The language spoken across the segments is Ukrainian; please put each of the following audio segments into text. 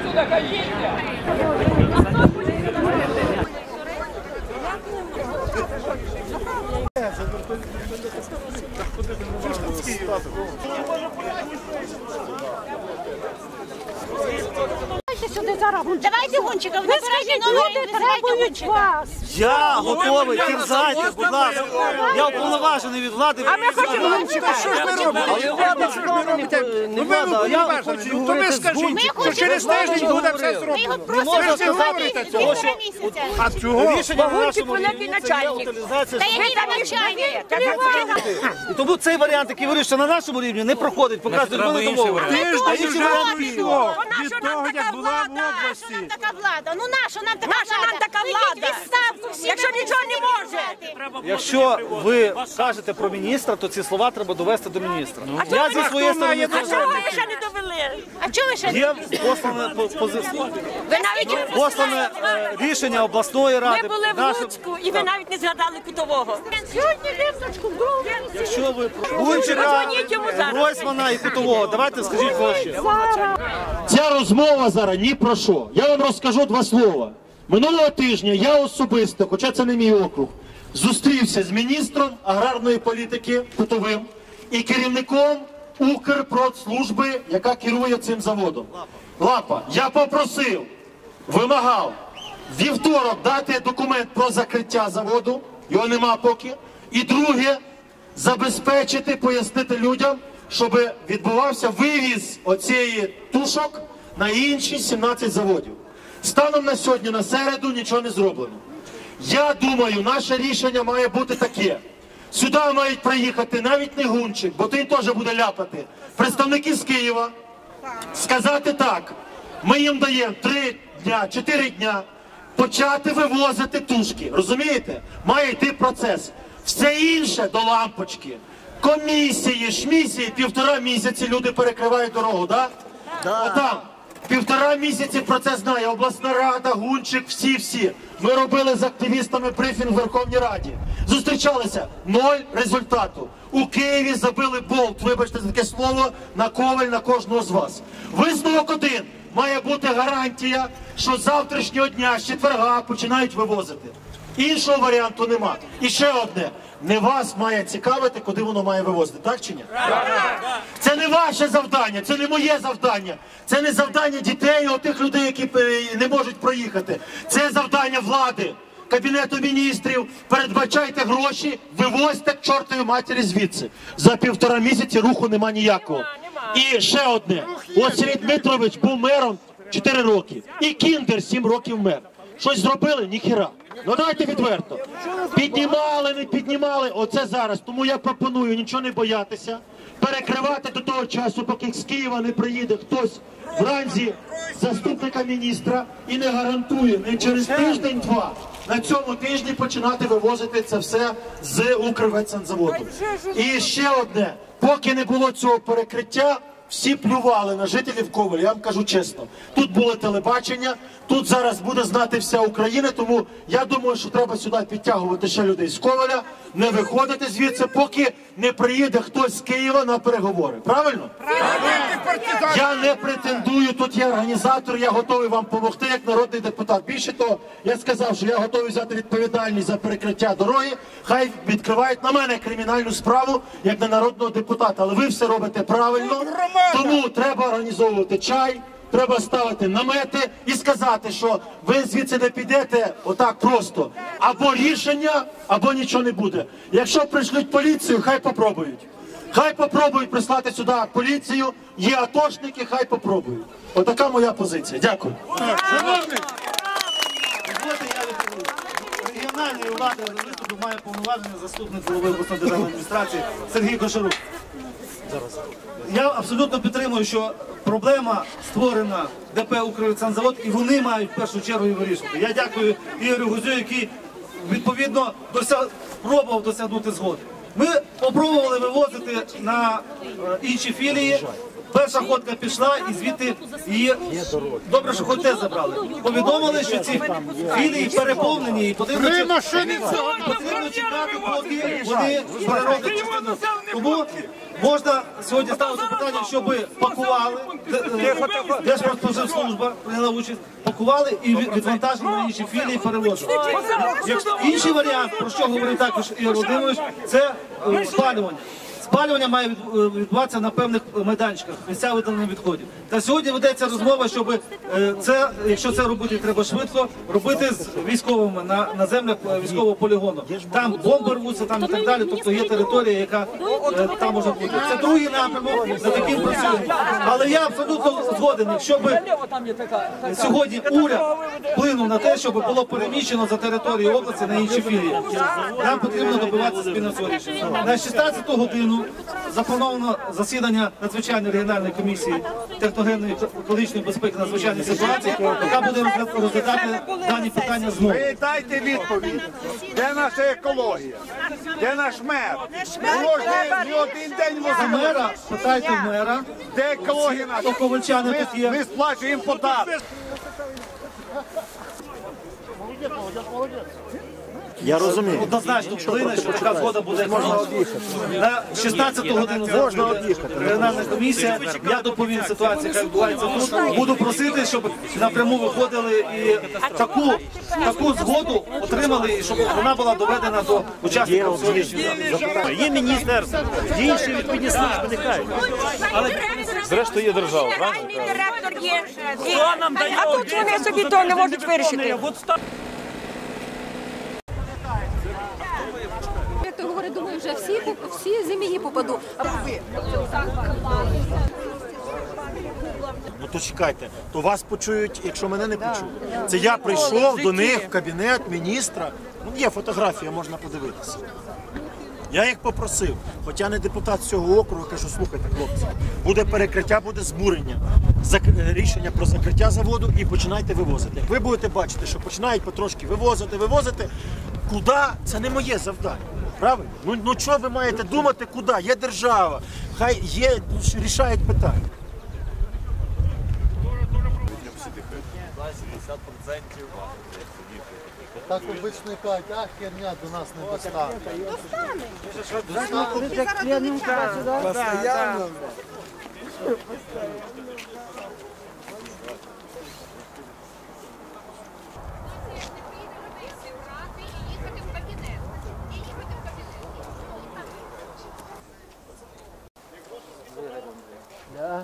отсюда, ходите! сюди зараз. Гонщиков, набирайте скажіть, номер, люди визивайте требують вас. Я готовий, терзайте, будь ласка. Я уповноважений від влади. А ми хочемо гонщика. Що ж ви робите? Влада робите? Ну влада, а я хочу Ну то ви говорити з скажіть, що хочемо через тиждень буде все Ми його зроблено. хочемо сказати цього, що- місяця. А цього? Рішення на нашому рівні це є начальник. утилізація. Та який там начальник? І тому цей варіант, який вирішує на нашому рівні, не проходить, показують були домовлені. Тиждень вже Вона від того, як була в області. Влада? Ну наша нам така Наша влада? нам така Ну, влада. відставку всі, Якщо ви нічого не будете може. Якщо ви кажете про міністра, то ці слова треба довести до міністра. Я зі своєї сторони має кажу, Чого ви ще не довели? А чого ви ще? є послане по- пози- Ви навіть послане е, рішення обласної ради. ми були в наше- Луцьку, і ви навіть не згадали кутового. Сьогодні ленточку в голову. Якщо ви Гунчика, йому зараз. Гройсмана і Кутового, давайте скажіть кого ще. Ця розмова зараз ні про що. Я вам розкажу два слова. Минулого тижня я особисто, хоча це не мій округ, зустрівся з міністром аграрної політики Кутовим і керівником Укрпродслужби, яка керує цим заводом. Лапа, я попросив, вимагав вівторок дати документ про закриття заводу, його нема поки. І друге, забезпечити, пояснити людям, щоб відбувався вивіз оцієї тушок на інші 17 заводів. Станом на сьогодні, на середу, нічого не зроблено. Я думаю, наше рішення має бути таке. Сюди мають приїхати навіть не гунчик, бо той теж буде ляпати. Представники з Києва сказати так: ми їм даємо три дня, чотири дня почати вивозити тушки. Розумієте? Має йти процес. Все інше до лампочки. Комісії, шмісії, півтора місяці люди перекривають дорогу, так? Да? Отам. Півтора місяці про це знає обласна рада, гунчик, всі-всі. Ми робили з активістами брифінг в Верховній Раді. Зустрічалися ноль результату. У Києві забили болт, вибачте за таке слово, на коваль на кожного з вас. Висновок один. Має бути гарантія, що завтрашнього дня, з четверга, починають вивозити. Іншого варіанту нема. І ще одне. Не вас має цікавити, куди воно має вивозити, так чи ні? Це не ваше завдання, це не моє завдання. Це не завдання дітей, отих людей, які е, не можуть проїхати. Це завдання влади, кабінету міністрів. Передбачайте гроші, вивозьте к чортовій матері звідси. За півтора місяці руху нема ніякого. І ще одне. Ось Сергій Дмитрович був мером 4 роки. І Кіндер 7 років мер. Щось зробили? Ніхіра. Ну давайте відверто. Піднімали, не піднімали. Оце зараз. Тому я пропоную нічого не боятися. Перекривати до того часу, поки з Києва не приїде хтось в заступника міністра і не гарантує не через тиждень-два. На цьому тижні починати вивозити це все з Укрветсанзаводу. І ще одне, поки не було цього перекриття, всі плювали на жителів Коваля, я вам кажу чесно. Тут було телебачення, тут зараз буде знати вся Україна, тому я думаю, що треба сюди підтягувати ще людей з Коваля, не виходити звідси, поки не приїде хтось з Києва на переговори. Правильно? Я не претендую, тут є організатор, я готовий вам допомогти як народний депутат. Більше того, я сказав, що я готовий взяти відповідальність за перекриття дороги. Хай відкривають на мене кримінальну справу як на народного депутата. Але ви все робите правильно. Тому треба організовувати чай. Треба ставити намети і сказати, що ви звідси не підете отак просто. Або рішення, або нічого не буде. Якщо прийшлють поліцію, хай попробують. Хай попробують прислати сюди поліцію, є атошники, хай попробують. Отака моя позиція. Дякую. Регіональної влади виступу має повноваження заступник голови обласної державної адміністрації Сергій Кошарук. Абсолютно підтримую, що проблема створена ДП «Укрцензавод» і вони мають в першу чергу її вирішувати. Я дякую Ігорю Гузю, який відповідно досяг... пробував досягнути згоди. Ми спробували вивозити на е, інші філії Перша ходка пішла і звідти її добре, що хоч те забрали. Повідомили, що ці філії переповнені і потрібно Три потрібно чекати, поки вони перероблять частину. Тому можна сьогодні ставити питання, щоб пакували, Держпродспоживслужба прийняла участь, пакували і відвантажили на інші філії перевозили. Інший варіант, про що говорив також Ігор Володимирович, це е, спалювання. Спалювання має е, відбуватися на певних майданчиках, місця видалення відходів. Та сьогодні ведеться розмова, щоб е, це, якщо це робити треба швидко, робити з військовими на, на землях е, військового полігону. Там бомби рвуться, там і так далі. Тобто є територія, яка е, там може бути. Це другий напрямок, за таким працюємо. Але я абсолютно згоден, якщо би сьогодні уряд вплинув на те, щоб було переміщено за територію області на інші філії. Нам потрібно добиватися спільно. На 16 годину заплановано засідання надзвичайної регіональної комісії техногенної екологічної безпеки надзвичайної ситуації, яка буде розглядати дані питання знову. Ви дайте відповідь. Де наша екологія? Де наш мер? Не один день А мера, питайте мера, Де екологія наша? ковальчани тут Ми, є. ми сплачуємо податки. Я розумію. Однозначно вплине, що така згода буде на 16 годину можна регіональна комісія. Я доповім ситуацію, яка відбувається тут. Буду просити, щоб напряму виходили і таку таку згоду отримали, і щоб вона була доведена до учасників сьогоднішнього. Є міністерство, інші відповідні служби, нехай. Зрештою є держава, правильно? директор є. А тут вони собі то не можуть вирішити. Думаю, вже всі, всі зимії попаду. А ви? Ну то чекайте, то вас почують, якщо мене не почули. Це я прийшов до них в кабінет міністра. Ну, є фотографія, можна подивитися. Я їх попросив, хоча не депутат цього округу, кажу, слухайте, хлопці, буде перекриття, буде збурення. Зак- Рішення про закриття заводу і починайте вивозити. Як ви будете бачити, що починають потрошки вивозити, вивозити, куди це не моє завдання. Правильно? Ну, ну що ви маєте думати, куди? Є держава, хай є, рішають питання. Так обично кажуть, а херня до нас не достане.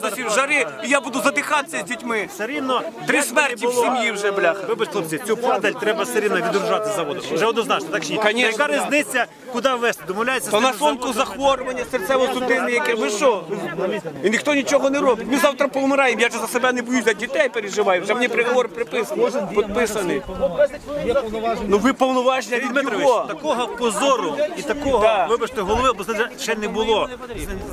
в жарі, і я буду задихатися з дітьми. Все рівно Три смерті в сім'ї вже, бляха. Вибач, хлопці, цю падаль треба все рівно відгружати з заводу. Вже однозначно, так чи ні? Конечно, Яка да. різниця, куди вести? Домовляється То на шлунку захворювання, серцево-судинне, яке ви що? І ніхто нічого не робить. Ми завтра помираємо. Я ж за себе не боюсь, за дітей переживаю. Вже мені приговор приписаний, підписаний. Ну ви повноваження від Дмитрович, такого позору і такого, Так. вибачте, голови обласної держави ще не було.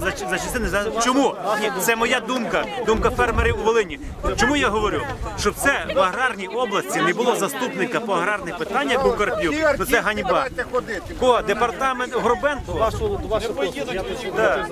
За, за частини за чому? Це моя думка, думка фермерів у Волині. Чому я говорю? Щоб це в аграрній області не було заступника по аграрних питаннях, був Карпюк, ну це ганьба. Кого? Департамент Гробенко. Вашу, вашу, я Да.